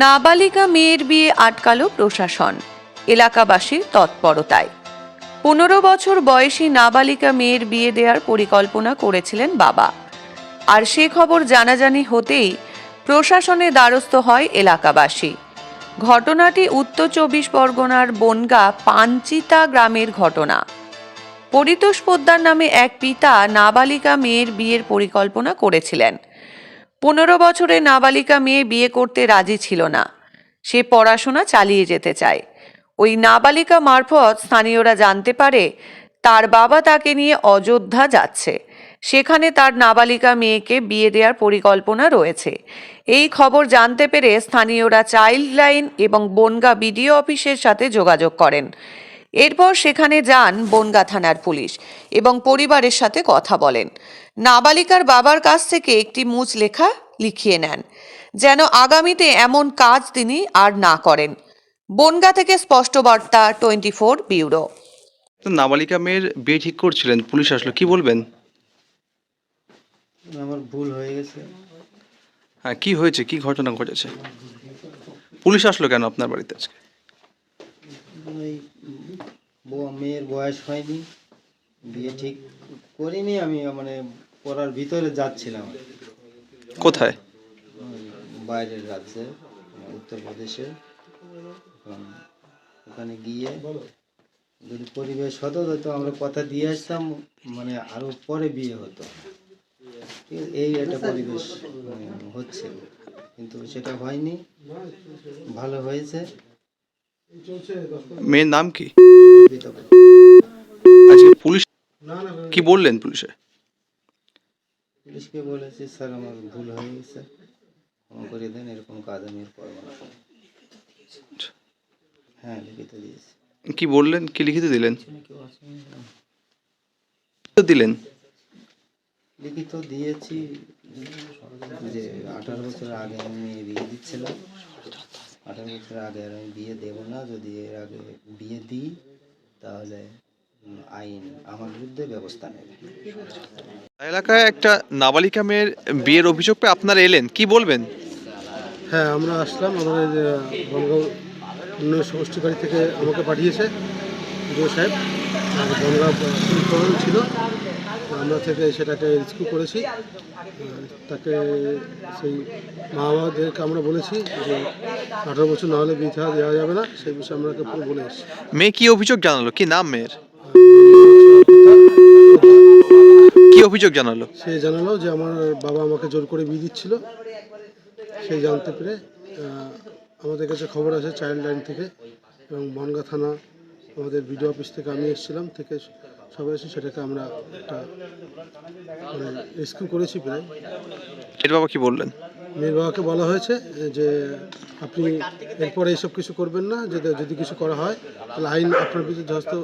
নাবালিকা মেয়ের বিয়ে আটকালো প্রশাসন। এলাকাবাসীর তৎপরতায়। পনেরো বছর বয়সী নাবালিকা মেয়ের বিয়ে দেওয়ার পরিকল্পনা করেছিলেন বাবা। আর সে খবর জানাজানি হতেই প্রশাসনে দ্বারস্থ হয় এলাকাবাসী। ঘটনাটি উত্তর চব্বিশ পরগনার বনগা পাঞ্চিতা গ্রামের ঘটনা। পরিতোষ পোদ্দার নামে এক পিতা নাবালিকা মেয়ের বিয়ের পরিকল্পনা করেছিলেন। পনেরো বছরের নাবালিকা মেয়ে বিয়ে করতে রাজি ছিল না। সে পড়াশোনা চালিয়ে যেতে চায়। ওই নাবালিকা মারফত স্থানীয়রা জানতে পারে তার বাবা তাকে নিয়ে অযোধ্যা যাচ্ছে। সেখানে তার নাবালিকা মেয়েকে বিয়ে দেওয়ার পরিকল্পনা রয়েছে। এই খবর জানতে পেরে স্থানীয়রা চাইল্ড লাইন এবং বনগা বিডিও অফিসের সাথে যোগাযোগ করেন। এরপর সেখানে যান বনগা থানার পুলিশ এবং পরিবারের সাথে কথা বলেন। নাবালিকার বাবার কাছ থেকে একটি মুচ লেখা লিখিয়ে নেন যেন আগামীতে এমন কাজ তিনি আর না করেন। বনগা থেকে স্পষ্ট বার্তা টোয়েন্টি ফোর ব্যুরো। তো নাবালিকা মেয়ের বিয়ে ঠিক করছিলেন পুলিশ আসলো কি বলবেন? আমার ভুল হয়ে গেছে। হ্যাঁ কি হয়েছে কি ঘটনা ঘটেছে? পুলিশ আসলো কেন আপনার বাড়িতে আজকে? ওই মেয়ের বয়স হয়নি বিয়ে ঠিক করিনি আমি মানে পড়ার ভিতরে যাচ্ছিলাম। কোথায়? ওই বাইরের রাজ্যে উত্তরপ্রদেশে ওখানে গিয়ে যদি পরিবেশ হতো তো আমরা কথা দিয়ে আসতাম মানে আরও পরে বিয়ে হতো। এই একটা পরিবেশ হচ্ছে। কিন্তু সেটা হয়নি ভালো হয়েছে। মেয়ের নাম কি? আজকে পুলিশ কি বললেন পুলিশে? পুলিশকে বলেছি স্যার আমার ভুল হয়ে গেছে। ক্ষমা করে দেন এরকম কাজ আমি আর করব না। হ্যাঁ লিখিত দিয়েছি। কি বললেন? কি লিখিত দিলেন? দিলেন? লিখিত দিয়েছি যে আঠারো বছর আগে আমি বিয়ে দিচ্ছিলাম। আঠারো বছর আগে আর আমি বিয়ে দেব না যদি এর আগে বিয়ে দিই তাহলে আইন আমার বিরুদ্ধে ব্যবস্থা নেবে। এলাকায় একটা নাবালিকা মেয়ের বিয়ের অভিযোগ পেয়ে আপনারা এলেন কি বলবেন? হ্যাঁ আমরা আসলাম আমাদের বনগাঁও উন্নয়ন সমষ্টিকারী থেকে আমাকে পাঠিয়েছে বিডিও সাহেব। আর বনগাঁও ছিল আমরা থেকে সেটাকে রেস্কিউ করেছি। তাকে সেই মা বাবাদেরকে আমরা বলেছি যে আঠারো বছর না হলে বিধা দেওয়া যাবে না সেই বিষয়ে আমরা পুরো বলে এসেছি মেয়ে কি অভিযোগ জানালো? কি নাম মেয়ের? কি অভিযোগ জানালো? সে জানালো যে আমার বাবা আমাকে জোর করে বিয়ে দিচ্ছিল। সেই জানতে পেরে আমাদের কাছে খবর আছে চাইল্ড লাইন থেকে এবং বনগা থানা আমাদের বিডিও অফিস থেকে আমি এসেছিলাম থেকে সবাই এসে সেটাকে আমরা একটা মানে রেস্কিউ করেছি প্রায়। এর বাবা কি বললেন? মেয়ের বাবাকে বলা হয়েছে, যে আপনি এরপরে এইসব কিছু করবেন না, যদি যদি কিছু করা হয়, তাহলে আইন আপনার বিরুদ্ধে হস্ত